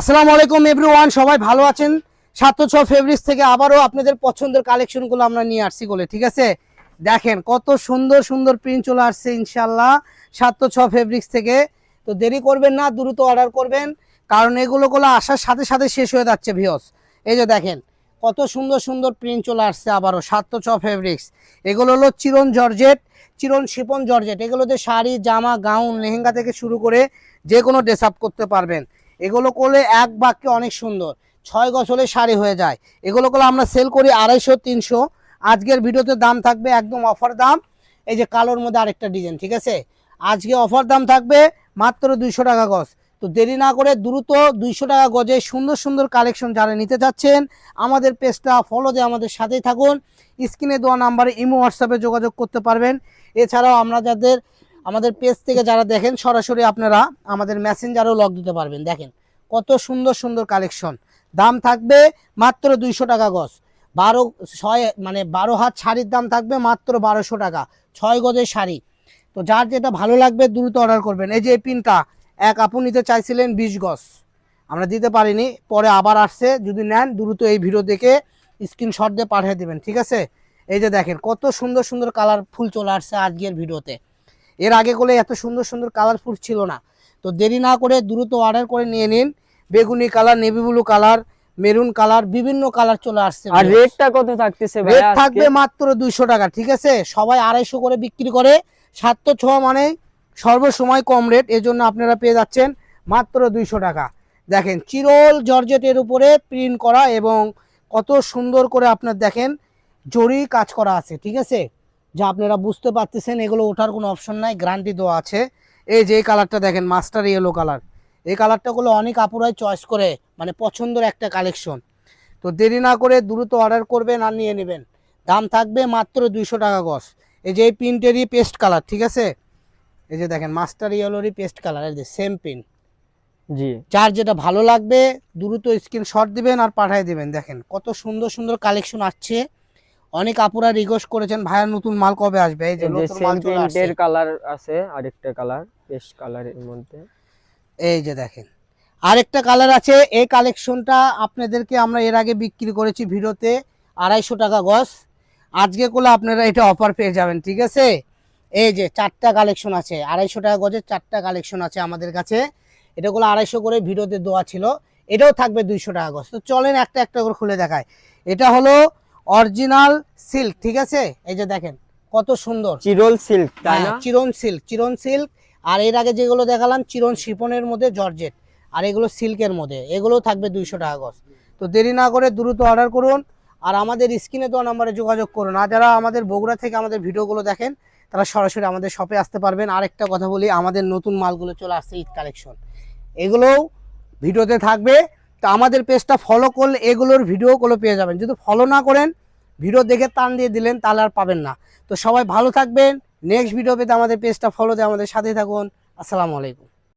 আসসালামু আলাইকুম এভরিওয়ান, সবাই ভালো আছেন? সাতশো ছ ফেব্রিক্স থেকে আবারও আপনাদের পছন্দের কালেকশনগুলো আমরা নিয়ে আসছি বলে ঠিক আছে? দেখেন কত সুন্দর সুন্দর প্রিন্ট চলে আসছে ইনশাল্লাহ সাতশো ছ ফেব্রিক্স থেকে। তো দেরি করবেন না, দ্রুত অর্ডার করবেন, কারণ এগুলো গুলো আসার সাথে সাথে শেষ হয়ে যাচ্ছে ভিওস এই যে দেখেন, কত সুন্দর সুন্দর প্রিন্ট চলে আসছে আবারও সাতশো ছ ফেব্রিক্স এগুলো হলো চিরন জর্জেট, চিরন শিপন জর্জেট। এগুলোতে শাড়ি, জামা, গাউন, লেহেঙ্গা থেকে শুরু করে যে কোনো ড্রেস আপ করতে পারবেন। এগুলো করলে এক বাক্যে অনেক সুন্দর। ছয় গজ হলে শাড়ি হয়ে যায়। এগুলো করলে আমরা সেল করি আড়াইশো, তিনশো। আজকের ভিডিওতে দাম থাকবে একদম অফার দাম। এই যে কালোর মধ্যে আরেকটা ডিজাইন ঠিক আছে? আজকে অফার দাম থাকবে মাত্র দুইশো টাকা গজ। তো দেরি না করে দ্রুত দুইশো টাকা গজে সুন্দর সুন্দর কালেকশন যারা নিতে চাচ্ছেন, আমাদের পেজটা ফলো দিয়ে আমাদের সাথেই থাকুন। স্ক্রিনে দেওয়া নাম্বারে ইমো হোয়াটসঅ্যাপে যোগাযোগ করতে পারবেন। এছাড়াও আমরা যাদের আমাদের পেজ থেকে যারা দেখেন, সরাসরি আপনারা আমাদের মেসেঞ্জারেও লগ দিতে পারবেন। দেখেন, কত সুন্দর সুন্দর কালেকশন দাম থাকবে মাত্র দুইশো টাকা গজ। বারো, ছয় মানে বারো হাত শাড়ির দাম থাকবে মাত্র বারোশো টাকা, ছয় গজের শাড়ি। তো যার যেটা ভালো লাগবে দ্রুত অর্ডার করবেন। এই যে এই পিনটা এক আপু নিতে চাইছিলেন বিশ গজ। আমরা দিতে পারিনি, পরে আবার আসছে। যদি নেন, দ্রুত এই ভিডিও দেখে স্ক্রিনশট দিয়ে পাঠিয়ে দেবেন, ঠিক আছে? এই যে দেখেন, কত সুন্দর সুন্দর কালার ফুল চলে আসছে আজকের ভিডিওতে এর আগে করে এত সুন্দর সুন্দর কালারফুল ছিল না। তো দেরি না করে দ্রুত অর্ডার করে নিয়ে নিন। বেগুনি colour navy blue colour maroon colour বিভিন্ন কালার চলে আসছে আর রেটটা কত থাকতেছে ভাই রেট থাকবে মাত্র দুইশো টাকা ঠিক আছে? সবাই আড়াইশো করে বিক্রি করে। সাতশো ছ মানে সর্বসময় কম রেট এজন্য আপনারা পেয়ে যাচ্ছেন মাত্র দুইশো টাকা। দেখেন চিরল জর্জেটের উপরে প্রিন্ট করা এবং কত সুন্দর করে আপনার দেখেন জরি কাজ করা আছে ঠিক আছে? যা আপনারা বুঝতে পারতেছেন এগুলো ওঠার কোনো অপশন নাই গ্যারান্টি দেওয়া আছে। এই যে এই কালারটা দেখেন মাস্টার ইয়েলো কালার এই কালারটাগুলো অনেক আপুরাই চয়েস করে মানে পছন্দের একটা কালেকশন তো দেরি না করে দ্রুত অর্ডার করবেন আর নিয়ে নেবেন। দাম থাকবে মাত্র দুইশো টাকা গজ। এই যে এই প্রিন্টেরই পেস্ট কালার ঠিক আছে? এই যে দেখেন মাস্টার ইয়েলোরই পেস্ট কালার এই যে সেম প্রিন্ট জি। যার যেটা ভালো লাগবে দ্রুত স্ক্রিনশট দিবেন আর পাঠিয়ে দিবেন। দেখেন কত সুন্দর সুন্দর কালেকশন আসছে। অনেক আপুরা রিকোয়েস্ট করেছেন ভাইয়া নতুন মাল কবে আসবে? এই যে এই নতুন মাল চলে আসছে। প্রিন্টের কালার আছে আরেকটা কালার পেস্ট কালারের মধ্যে। এই যে দেখেন আরেকটা কালার আছে এই কালেকশনটা আপনাদেরকে আমরা এর আগে বিক্রি করেছি ভিডিওতে আড়াইশো টাকা গজ। আজকে করলে আপনারা এটা অফার পেয়ে যাবেন ঠিক আছে? এই যে চারটা কালেকশন আছে আড়াইশো টাকা গজের চারটা কালেকশন আছে আমাদের কাছে। এটা করলে আড়াইশো করে ভিডিওতে দেওয়া ছিল এটাও থাকবে দুইশো টাকা গজ। তো চলেন একটা একটা করে খুলে দেখায় এটা হলো অরিজিনাল সিল্ক ঠিক আছে? এই যে দেখেন কত সুন্দর। চিরল সিল্ক তাই হ্যাঁ, না? চিরন সিল্ক চিরন সিল্ক। আর এর আগে যেগুলো দেখালাম চিরন শিপনের মধ্যে জর্জেট। আর এগুলো সিল্কের মধ্যে এগুলো থাকবে দুইশো টাকা গজ। তো দেরি না করে দ্রুত অর্ডার করুন। আর আমাদের স্ক্রিনে তো নাম্বারে যোগাযোগ করুন। আর যারা আমাদের বগুড়া থেকে আমাদের ভিডিওগুলো দেখেন তারা সরাসরি আমাদের শপে আসতে পারবেন। আরেকটা কথা বলি আমাদের নতুন মালগুলো চলে আসছে ঈদ কালেকশন। এগুলোও ভিডিওতে থাকবে। তো আমাদের পেজটা ফলো করলে এগুলোর ভিডিওগুলো পেয়ে যাবেন। যদি ফলো না করেন, ভিডিও দেখে টান দিয়ে দিলেন, তাহলে আর পাবেন না। তো সবাই ভালো থাকবেন। নেক্সট ভিডিও পেতে আমাদের পেজটা ফলো দিয়ে আমাদের সাথে থাকুন। আসসালামু আলাইকুম।